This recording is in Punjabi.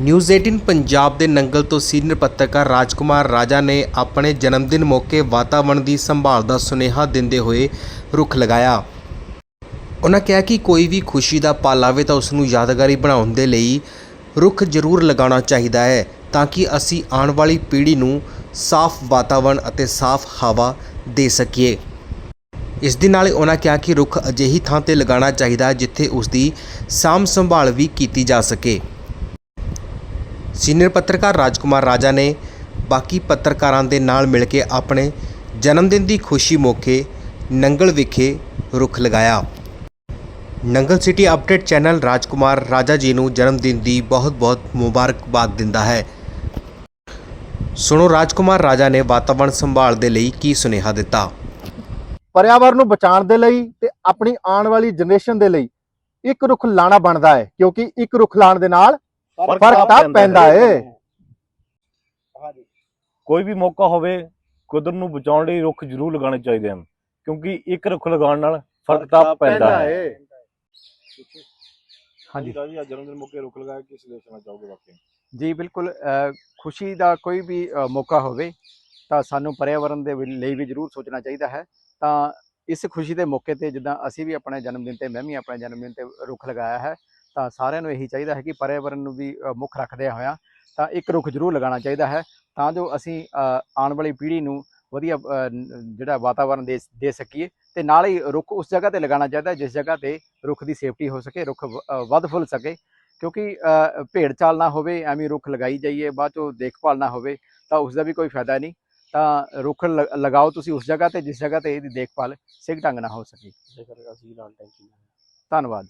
ਨਿਊਜ਼ 18 ਪੰਜਾਬ ਦੇ ਨੰਗਲ ਤੋਂ ਸੀਨੀਅਰ ਪੱਤਰਕਾਰ ਰਾਜਕੁਮਾਰ ਰਾਜਾ ਨੇ ਆਪਣੇ ਜਨਮ ਦਿਨ ਮੌਕੇ ਵਾਤਾਵਰਣ ਦੀ ਸੰਭਾਲ ਦਾ ਸੁਨੇਹਾ ਦਿੰਦੇ ਹੋਏ ਰੁੱਖ ਲਗਾਇਆ। ਉਹਨਾਂ ਕਿਹਾ ਕਿ ਕੋਈ ਵੀ ਖੁਸ਼ੀ ਦਾ ਪਲ ਆਵੇ ਤਾਂ ਉਸ ਨੂੰ ਯਾਦਗਾਰੀ ਬਣਾਉਣ ਦੇ ਲਈ ਰੁੱਖ ਜ਼ਰੂਰ ਲਗਾਉਣਾ ਚਾਹੀਦਾ ਹੈ ਤਾਂ ਕਿ ਅਸੀਂ ਆਉਣ ਵਾਲੀ ਪੀੜ੍ਹੀ ਨੂੰ ਸਾਫ਼ ਵਾਤਾਵਰਣ ਅਤੇ ਸਾਫ਼ ਹਵਾ ਦੇ ਸਕੀਏ। ਇਸ ਦੇ ਨਾਲ ਉਹਨਾਂ ਕਿਹਾ ਕਿ ਰੁੱਖ ਅਜਿਹੀ ਥਾਂ ਤੇ ਲਗਾਉਣਾ ਚਾਹੀਦਾ ਹੈ ਜਿੱਥੇ ਉਸ ਦੀ ਸਾਂਭ ਸੰਭਾਲ ਵੀ ਕੀਤੀ ਜਾ ਸਕੇ। ਸੀਨੀਅਰ ਪੱਤਰਕਾਰ ਰਾਜਕੁਮਾਰ ਰਾਜਾ ਨੇ ਬਾਕੀ ਪੱਤਰਕਾਰਾਂ ਦੇ ਨਾਲ ਮਿਲ ਕੇ ਆਪਣੇ ਜਨਮ ਦਿਨ ਦੀ ਖੁਸ਼ੀ ਮੌਕੇ ਨੰਗਲ ਵਿਖੇ ਰੁੱਖ ਲਗਾਇਆ। Nangal city update channel Rajkumar Raja ji ਨੂੰ ਜਨਮ ਦਿਨ ਦੀ ਬਹੁਤ-ਬਹੁਤ ਮੁਬਾਰਕਬਾਦ ਦਿੰਦਾ ਹੈ। ਸੁਣੋ ਰਾਜਕੁਮਾਰ ਰਾਜਾ ਨੇ ਵਾਤਾਵਰਣ ਸੰਭਾਲ ਦੇ ਲਈ ਕੀ ਸੁਨੇਹਾ ਦਿੱਤਾ। ਪਰਿਆਵਰਨ ਨੂੰ ਬਚਾਉਣ ਦੇ ਲਈ ਤੇ ਆਪਣੀ ਆਉਣ ਵਾਲੀ ਜਨਰੇਸ਼ਨ ਦੇ ਲਈ ਇੱਕ ਰੁੱਖ ਲਾਣਾ ਬਣਦਾ ਹੈ, ਕਿਉਂਕਿ ਇੱਕ ਰੁੱਖ ਲਾਣ ਦੇ ਨਾਲ ਫ਼ਰਕ ਤਾਂ ਪੈਂਦਾ ਹੈ। ਕੋਈ ਵੀ ਮੌਕਾ ਹੋਵੇ ਕੁਦਰਤ ਨੂੰ ਬਚਾਉਣ ਲਈ ਰੁੱਖ ਜ਼ਰੂਰ ਲਗਾਉਣੇ ਚਾਹੀਦੇ ਹਨ ਕਿਉਂਕਿ ਇੱਕ ਰੁੱਖ ਲਗਾਉਣ ਨਾਲ ਫ਼ਰਕ ਤਾਂ ਪੈਂਦਾ ਹੈ। ਹਾਂਜੀ। ਜੀ ਅੱਜ ਜਨਮ ਦਿਨ ਮੌਕੇ ਰੁੱਖ ਲਗਾਇਆ ਕਿਸ ਦੇਸ਼ਣਾ ਚਾਹੋਗੇ ਵਾਕਈ ਜੀ ਬਿਲਕੁਲ ਖੁਸ਼ੀ ਦਾ ਕੋਈ ਵੀ ਮੌਕਾ ਹੋਵੇ ਤਾਂ ਸਾਨੂੰ ਪਰਿਆਵਰਨ ਦੇ ਲਈ ਵੀ ਜ਼ਰੂਰ ਸੋਚਣਾ ਚਾਹੀਦਾ ਹੈ। ਤਾਂ ਇਸ ਖੁਸ਼ੀ ਦੇ ਮੌਕੇ ਤੇ ਜਿੱਦਾਂ ਅਸੀਂ ਵੀ ਆਪਣੇ ਜਨਮ ਦਿਨ ਤੇ ਮੈਂ ਵੀ ਆਪਣੇ ਜਨਮ ਦਿਨ ਤੇ ਰੁੱਖ ਲਗਾਇਆ ਹੈ ਤਾਂ ਸਾਰਿਆਂ ਨੂੰ ਇਹੀ ਚਾਹੀਦਾ ਹੈ ਕਿ ਪਰਿਆਵਰਨ ਨੂੰ ਵੀ ਮੁੱਖ ਰੱਖਦੇ ਹੋਇਆ ਤਾਂ ਇੱਕ ਰੁੱਖ ਜ਼ਰੂਰ ਲਗਾਉਣਾ ਚਾਹੀਦਾ ਹੈ ਤਾਂ ਜੋ ਅਸੀਂ ਆਉਣ ਵਾਲੀ ਪੀੜ੍ਹੀ ਨੂੰ ਵਧੀਆ ਜਿਹੜਾ ਵਾਤਾਵਰਨ ਦੇ ਦੇ ਸਕੀਏ ਤੇ ਨਾਲ ਹੀ ਰੁੱਖ ਉਸ ਜਗ੍ਹਾ ਤੇ ਲਗਾਉਣਾ ਚਾਹੀਦਾ ਜਿਸ ਜਗ੍ਹਾ ਤੇ ਰੁੱਖ ਦੀ ਸੇਫਟੀ ਹੋ ਸਕੇ ਰੁੱਖ ਵੱਧ ਫੁੱਲ ਸਕੇ ਕਿਉਂਕਿ ਭੇਡ ਚਾਲ ਨਾ ਹੋਵੇ ਐਵੇਂ ਰੁੱਖ ਲਗਾਈ ਜਾਈਏ ਬਾਅਦ ਚੋਂ ਦੇਖਭਾਲ ਨਾ ਹੋਵੇ ਤਾਂ ਉਸ ਦਾ ਵੀ ਕੋਈ ਫਾਇਦਾ ਨਹੀਂ ਤਾਂ ਰੁੱਖ ਲਗਾਓ ਤੁਸੀਂ ਉਸ ਜਗ੍ਹਾ ਤੇ ਜਿਸ ਜਗ੍ਹਾ ਤੇ ਇਹਦੀ ਦੇਖਭਾਲ ਸਿੱਖ ਢੰਗ ਨਾਲ ਹੋ ਸਕੇ। ਧੰਨਵਾਦ।